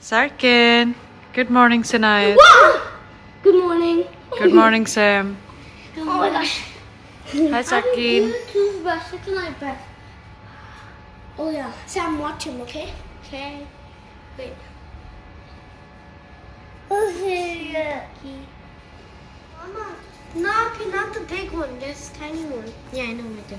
Sarkin. Good morning, Sinayat. Good morning. Good morning, Sam. Oh my gosh. Hi, Sarkin. Toothbrush. Look at my breath. Oh yeah. Sam, watch him, okay? Okay. Wait. Okay. Mama, not not the big one, just tiny one. Yeah, I know I do.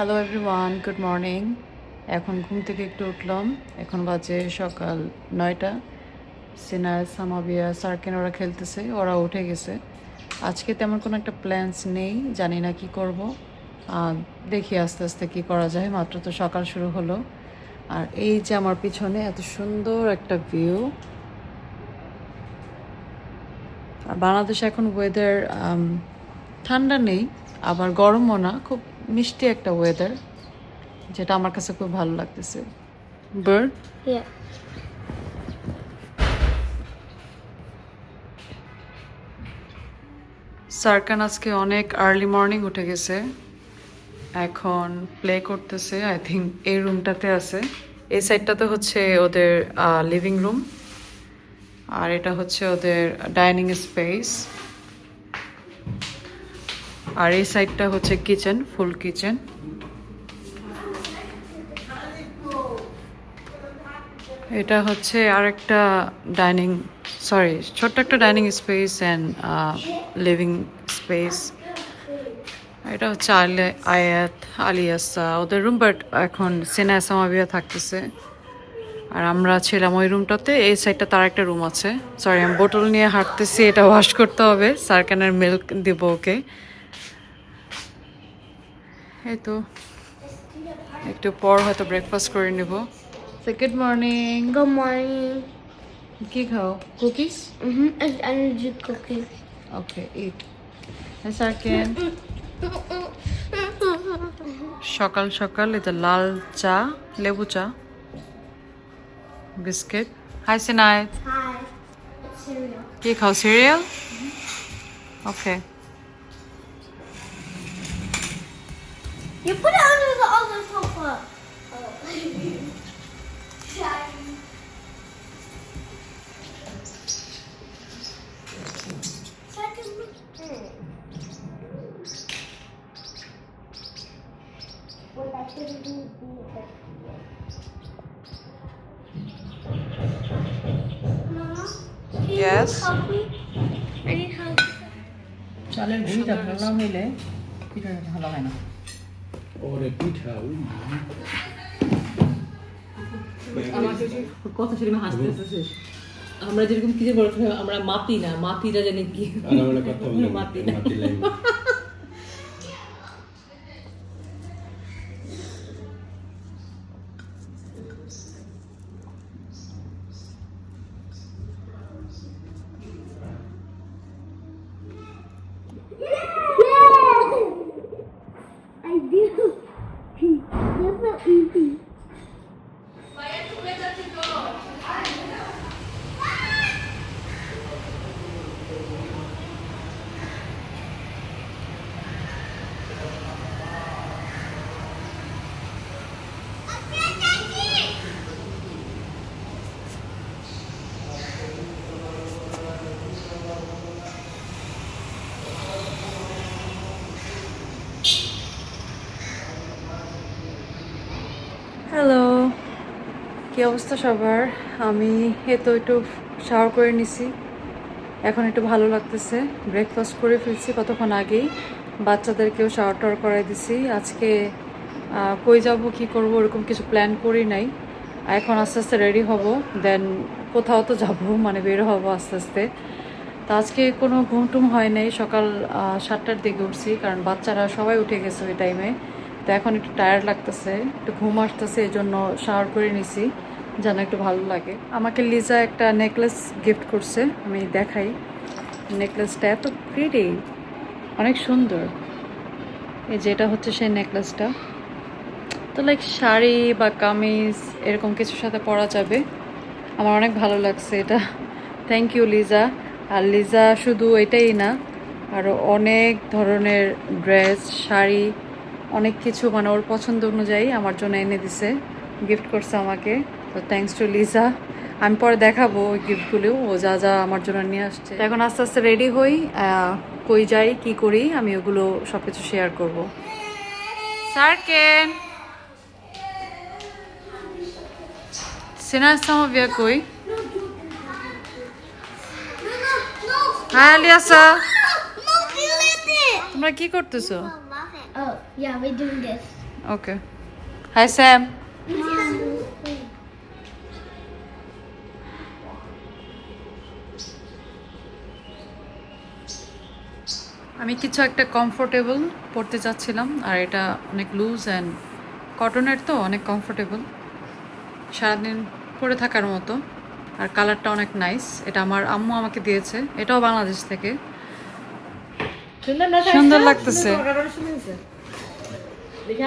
Hello everyone good morning এখন ঘুম থেকে একটু উঠলাম। এখন বাজে সকাল নয়টা। সিনায় সামাবিয়া সার্কেন ওরা খেলতেছে, ওরা উঠে গেছে। আজকে তেমন কোনো একটা প্ল্যান্স নেই, জানি না কি করব। দেখি আস্তে আস্তে কি করা যায়, মাত্র তো সকাল শুরু হলো। আর এই যে আমার পিছনে এত সুন্দর একটা ভিউ আর বাংলাদেশে এখন ওয়েদার ঠান্ডা নেই, আবার গরমও না, খুব মিষ্টি একটা ওয়েদার যেটা আমার কাছে খুব ভালো লাগতেছে। Bird Yeah. সার্কান আজকে অনেক আর্লি মর্নিং উঠে গেছে। এখন প্লে করতেছে আই থিঙ্ক এই রুমটাতে আছে। এই সাইডটাতে হচ্ছে ওদের লিভিং রুম আর এটা হচ্ছে ওদের ডাইনিং স্পেস আর এই সাইডটা হচ্ছে কিচেন, ফুল কিচেন। এটা হচ্ছে আরেকটা ডাইনিং, সরি, ছোট্ট একটা dining space and living space এটা হচ্ছে আলে, আয়াত, আলিয়াসা, ওদের রুম বাট এখন সেনা সামাবিয়া থাকতেছে। আর আমরা ছিলাম ওই রুমটাতে এই সাইডটা তার একটা রুম আছে। সরি আমি বোতল নিয়ে হাঁটতেছি, এটা ওয়াশ করতে হবে। সার্কানের মিল্ক দিব ওকে। এই তো একটু পর হয়তো ব্রেকফাস্ট করে নেব। Good morning Good morning. কি খাও? Cookies Mm-hmm. Energy cookie. Okay ইট সার্কেন সকাল সকাল এটা লাল চা লেবু চা বিস্কিট। Hi cereal. কি খাও? Cereal okay Help. চালের গুঁড়িটা ভালো না হইলে পিঠাটা ভালো হয় না ওরে পিঠা কথা শুনে আমি হাসতে হাসতে শেষ। আমরা যেরকম কি যে বড় আমরা মাতি না মাতিরা জানি কি মাতি না। কি অবস্থা সবার? আমি এ তো একটু শাওয়ার করে নিছি। এখন একটু ভালো লাগতেছে। ব্রেকফাস্ট করে ফেলছি কতক্ষণ আগেই। বাচ্চাদেরকেও শাওয়ার টাওয়ার করাই দিছি। আজকে কই যাব, কি করব, ওরকম কিছু প্ল্যান করি নাই। এখন আস্তে আস্তে রেডি হব। দেন কোথাও তো যাব মানে বের হব আস্তে আস্তে। তা আজকে কোনো ঘুম টুম হয় নাই। সকাল সাতটার দিকে উঠছি, কারণ বাচ্চারা সবাই উঠে গেছে ওই টাইমে তো এখন একটু টায়ার্ড লাগতেছে, একটু ঘুম আসতেছে এই জন্য শাওয়ার করে নিছি। যেন একটু ভালো লাগে। আমাকে লিজা একটা নেকলেস গিফট করছে, আমি দেখাই। নেকলেসটা এত প্রিটি অনেক সুন্দর। এই যেটা হচ্ছে সেই নেকলেসটা তো লাইক শাড়ি বা কামিজ এরকম কিছুর সাথে পরা যাবে। আমার অনেক ভালো লাগছে এটা। থ্যাংক ইউ লিজা আর লিজা শুধু এটাই না আরও অনেক ধরনের ড্রেস শাড়ি, অনেক কিছু মানে ওর পছন্দ অনুযায়ী আমার জন্য এনে দিছে গিফট করছে আমাকে। তো থ্যাংকস টু লিজা আমি পরে দেখাবো ওই গিফটগুলো ও যা যা আমার জন্য নিয়ে আসছে। এখন আস্তে আস্তে রেডি হই। কই যাই কি করি আমি ওগুলো সব কিছু শেয়ার করব। সার্কেন! সিনার সামাবিয়া কই No, no, no. হাই আলিয়াসা. তোমরা কি করতেছো. ওকে হাই স্যাম আমি কিছু একটা কমফোর্টেবল পরতে চাচ্ছিলাম আর এটা অনেক লুজ অ্যান্ড কটনের তো অনেক কমফোর্টেবল সারাদিন পরে থাকার মতো আর কালারটা অনেক নাইস এটা আমার আম্মু আমাকে দিয়েছে এটাও বাংলাদেশ থেকে সুন্দর লাগতেছে। দেখে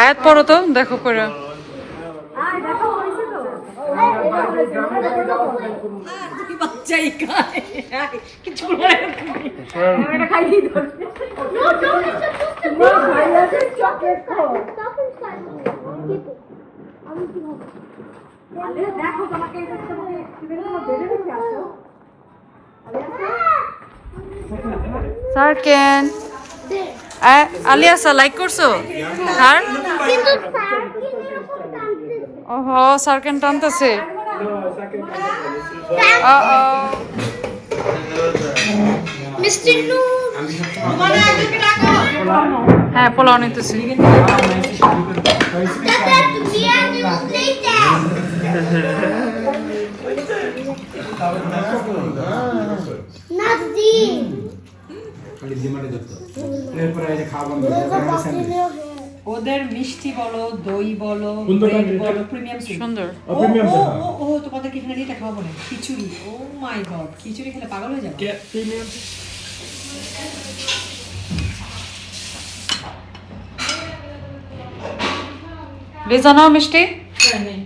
আয়াত পরো তো দেখো করে কি বাচ্চাই খায় কিছু খাই দিই. দেখো তোমাকে. আলিয়াসা লাইক করছ স্যার কিন্তু স্যার কি এরকম টানতেছে? ওহো সার্কেন টানতেছে মিস্টার নূর হ্যাঁ পোলাও নিতেছি। খাওয়া বন্ধ ওদের মিষ্টি বলো দই বলো? বলো প্রিমিয়াম সুন্দর। ও, ও ও তোমাদের কি এখানে এটা খাওয়াবো না খিচুড়ি। ও মাই গড খিচুড়ি খেলে পাগল হয়ে যাবে? প্রিমিয়াম লিজা নাও মিষ্টি? হ্যাঁ।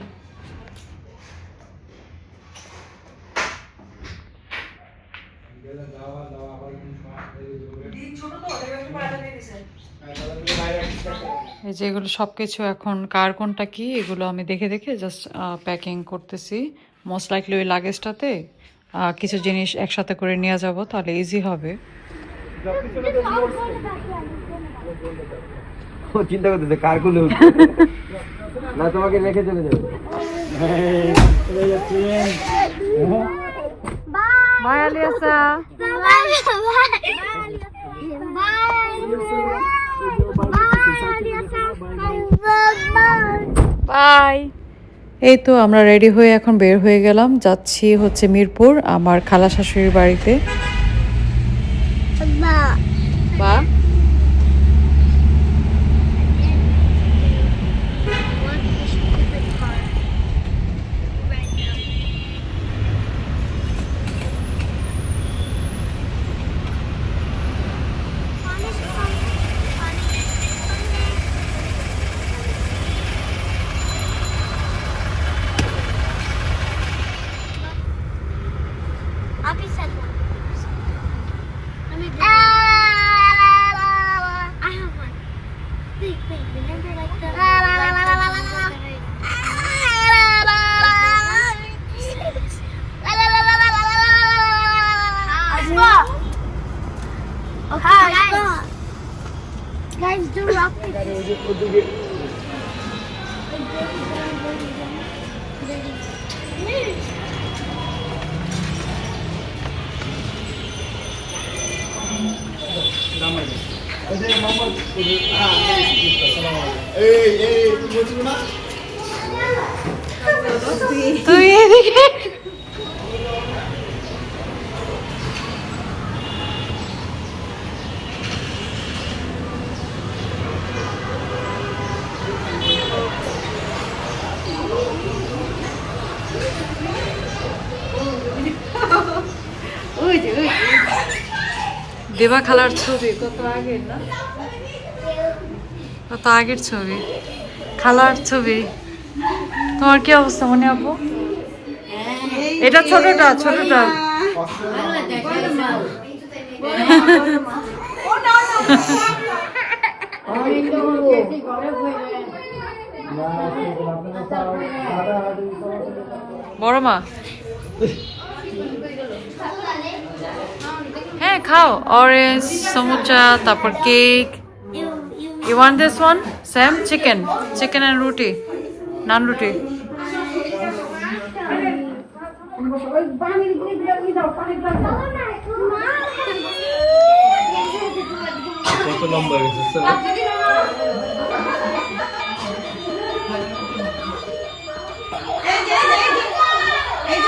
নেই এই যে এগুলো সব কিছু এখন কার কোনটা কি এগুলো আমি দেখে দেখে জাস্ট প্যাকিং করতেছি। মোস্ট লাইকলি ওই লাগেজটাতে কিছু জিনিস একসাথে করে নিয়ে যাব তাহলে ইজি হবে। চিন্তা করতেছে কার কোলে না তোমাকে রেখে চলে যাবে। বাই। আলিয়াসা। বাই এই তো আমরা রেডি হয়ে এখন বের হয়ে গেলাম। যাচ্ছি হচ্ছে মিরপুর আমার খালা শাশুড়ির বাড়িতে। বা rock paper. তুই এদিকে দেবা খালার ছবি। কত আগের না? কত আগের ছবি। খালার ছবি। তোমার কি অবস্থা মনে আপু? এটা ছোটটা ছোটটা। বড় মা। হ্যাঁ খাও। অরেঞ্জ সমুচা তারপর cake you want this one Sam chicken chicken and roti naan roti কত লম্বা হয়ে গেছে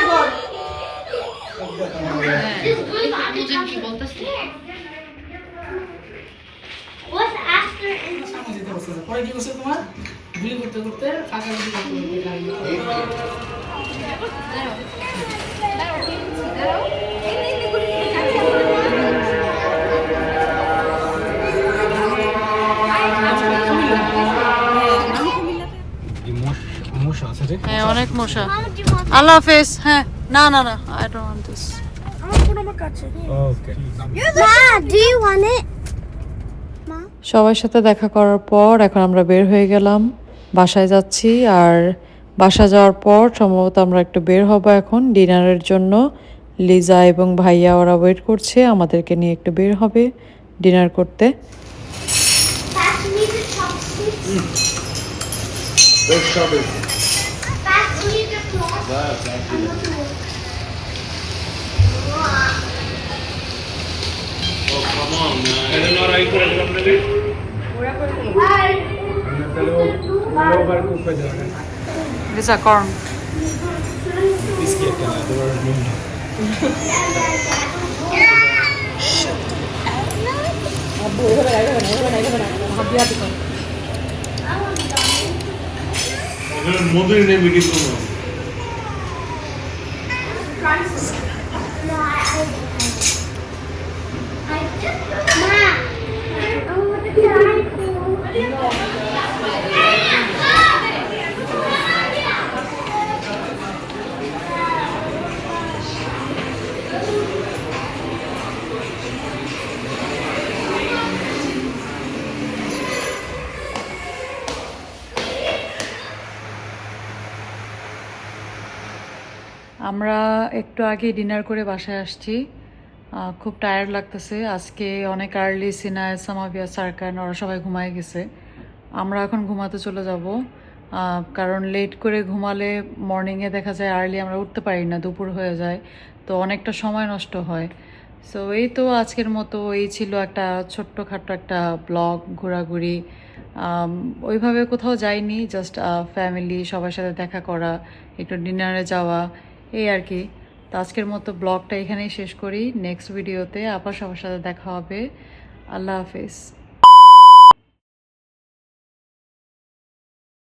What's after রে হ্যাঁ অনেক মশা। আল্লাহ হাফেজ হ্যাঁ। না না না I don't want this okay? সবার সাথে দেখা করার পর এখন আমরা বের হয়ে গেলাম। বাসায় যাচ্ছি আর বাসা যাওয়ার পর সম্ভবত আমরা একটু বের হব এখন ডিনারের জন্য। লিজা এবং ভাইয়া ওরা ওয়েট করছে আমাদেরকে নিয়ে একটু বের হবে ডিনার করতে। Pass me the chopsticks. বেশ সবে Pass me the cloth. Overcook হয়ে যাবে লিজা কর্ন বিস্কিট একটা না তোমার নুন মধুরি নেবে কিন্তু Ma, আমরা একটু আগে ডিনার করে বাসায় আসছি। খুব টায়ার্ড লাগতেছে। আজকে অনেক আর্লি সিনায় সামাবিয়া, সারকান, ওরা সবাই ঘুমায় গেছে। আমরা এখন ঘুমাতে চলে যাব। কারণ লেট করে ঘুমালে মর্নিংয়ে দেখা যায় আর্লি আমরা উঠতে পারি না, দুপুর হয়ে যায়। তো অনেকটা সময় নষ্ট হয়। সো এই তো আজকের মতো, এই ছিল একটা ছোট্টখাট্টো একটা ব্লগ ঘোরাঘুরি। ওইভাবে কোথাও যাইনি জাস্ট ফ্যামিলি সবার সাথে দেখা করা, একটু ডিনারে যাওয়া। এই আর কি। তো আজকের মতো ব্লগটা এখানেই শেষ করি। নেক্সট ভিডিওতে আবার সবার সাথে দেখা হবে। আল্লাহ হাফিজ।